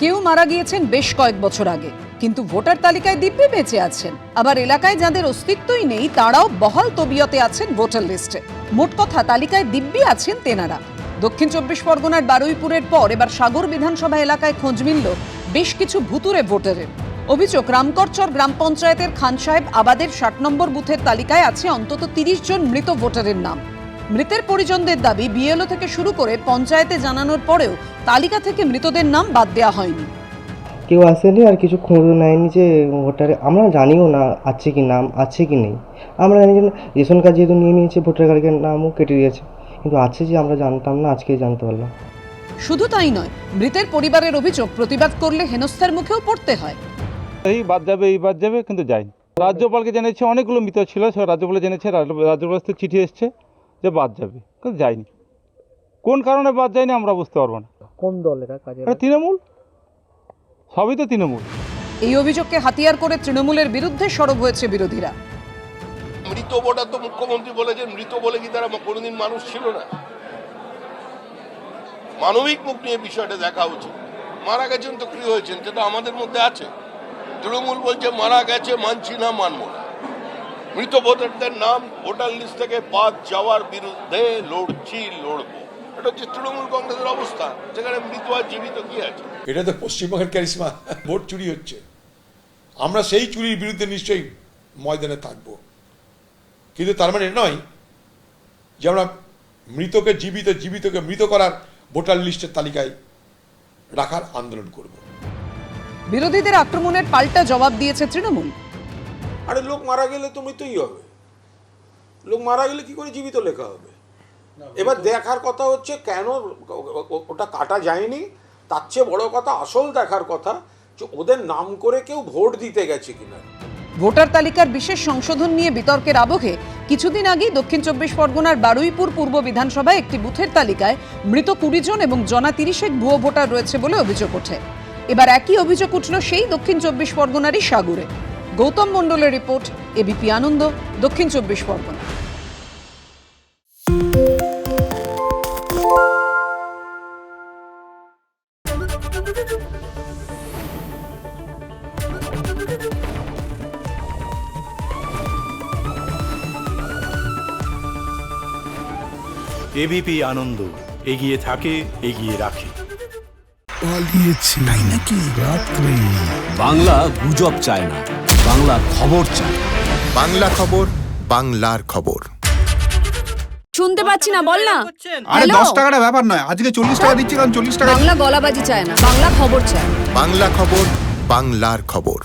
কেউ মারা গিয়েছেন বেশ কয়েক বছর আগে। কিন্তু ভোটার তালিকায় দিব্যি বেঁচে আছেন। আবার এলাকায় যাদের অস্তিত্বই নেই, তারাও বহাল তবিয়তে আছেন ভোটার লিস্টে। মোট কথা, তালিকায় দিব্যি আছেন তেনারা। দক্ষিণ চব্বিশ পরগনার বারুইপুরের পর এবার সাগর বিধানসভা এলাকায় খোঁজ মিলল বেশ কিছু ভুতুরে ভোটারের। অভিযোগ, রামকরচর গ্রাম পঞ্চায়েতের খান সাহেব আবাদের ষাট নম্বর বুথের তালিকায় আছে অন্তত তিরিশ জন মৃত ভোটারের নাম। মৃতের পরিজনদের দাবি বিএলও থেকে শুরু করে পঞ্চায়েতে জানানোর পরেও তালিকা থেকে মৃতদের নাম বাদ দেওয়া হয়নি। কেউ আসেনি আর কিছু খোঁজ নেয়নি যে ভোটারে আমরা জানিও না আছে কি নাম আছে কি নেই। আমরা জানি যে রেশন কার্ড যেহেতু নিয়ে নিয়েছে ভোটার কার্ডের নামও কেটে দিয়েছে। কিন্তু আছে যে আমরা জানতাম না আজকে জানতে পারলাম। শুধু তাই নয় মৃতের পরিবারের অভিযোগ প্রতিবাদ করলে হেনস্থার মুখেও পড়তে হয়। এই বাদ যাবে এই বাদ যাবে কিন্তু যায়নি। রাজ্যপালকে জেনেছে অনেকগুলো মৃত ছিল সে রাজ্যপালে জেনেছে রাজ্য- রাজ্যপাল থেকে চিঠি এসছে। যে বাদ যাবে। কিন্তু যায়নি। কোন কারণে বাদ যায়নি আমরা বুঝতে পারব না। কোন দল এটা কাজে এটা তৃণমূল? সবই তো তৃণমূল। এই অভিযোগকে হাতিয়ার করে তৃণমূলের বিরুদ্ধে সরব হয়েছে বিরোধীরা। মৃত ভোটার তো মুখ্যমন্ত্রী বলেছেন মৃত বলে কি তারা কোনোদিন মানুষ ছিল না? মানবিক মুখ নিয়ে বিষয়টা দেখা উচিত। মারা গেছেন তো কি হয়েছেন? সেটা আমাদের মধ্যে আছে। তৃণমূল বলছে মারা গেছে মানছি না মানব না। মৃত ভোটারদের নাম ভোটার লিস্ট থেকে বাদ যাওয়ার বিরুদ্ধে লড়ছি লড়বো। এটা হচ্ছে তৃণমূল কংগ্রেসের অবস্থা। সেখানে মৃত আর জীবিত কি আছে? এটা তো পশ্চিমবঙ্গের ক্যারিসমা ভোট চুরি হচ্ছে। আমরা সেই চুরির বিরুদ্ধে নিশ্চয়ই ময়দানে থাকব। কিন্তু তার মানে নয় যে আমরা মৃতকে জীবিত জীবিতকে মৃত করার ভোটার লিস্টের তালিকায় রাখার আন্দোলন করব। বিরোধীদের আক্রমণের পাল্টা জবাব দিয়েছে তৃণমূল। আরে লোক মারা গেলে তো মৃতই হবে। লোক মারা গেলে কি করে জীবিত লেখা হবে? এবার দেখার কথা হচ্ছে কেন ওটা কাটা যায়নি? তার চেয়ে বড় কথা আসল দেখার কথা যে ওদের নাম করে কেউ ভোট দিতে গেছে কিনা। ভোটার তালিকার বিশেষ সংশোধন নিয়ে বিতর্কের আবহে কিছুদিন আগেই দক্ষিণ চব্বিশ পরগনার বারুইপুর পূর্ব বিধানসভায় একটি বুথের তালিকায় মৃত কুড়ি জন এবং জনা তিরিশেক ভুয়ো ভোটার রয়েছে বলে অভিযোগ ওঠে। এবার একই অভিযোগ উঠল সেই দক্ষিণ চব্বিশ পরগনারই সাগরে। গৌতম মণ্ডলের রিপোর্ট এবিপি আনন্দ দক্ষিণ চব্বিশ পরগনা। এবিপি আনন্দ এগিয়ে থাকে এগিয়ে রাখে। পালিয়েছে। নাকি রাত্রে। বাংলা গুজব চায় না। বাংলা খবর চায় বাংলা খবর বাংলার খবর। শুনতে পাচ্ছি না বল না। আরে? দশ টাকাটা ব্যাপার নয় আজকে চল্লিশ টাকা দিচ্ছি কারণ চল্লিশ টাকা বাংলা গলাবাজি চায় না বাংলা খবর চায় বাংলা খবর বাংলার খবর।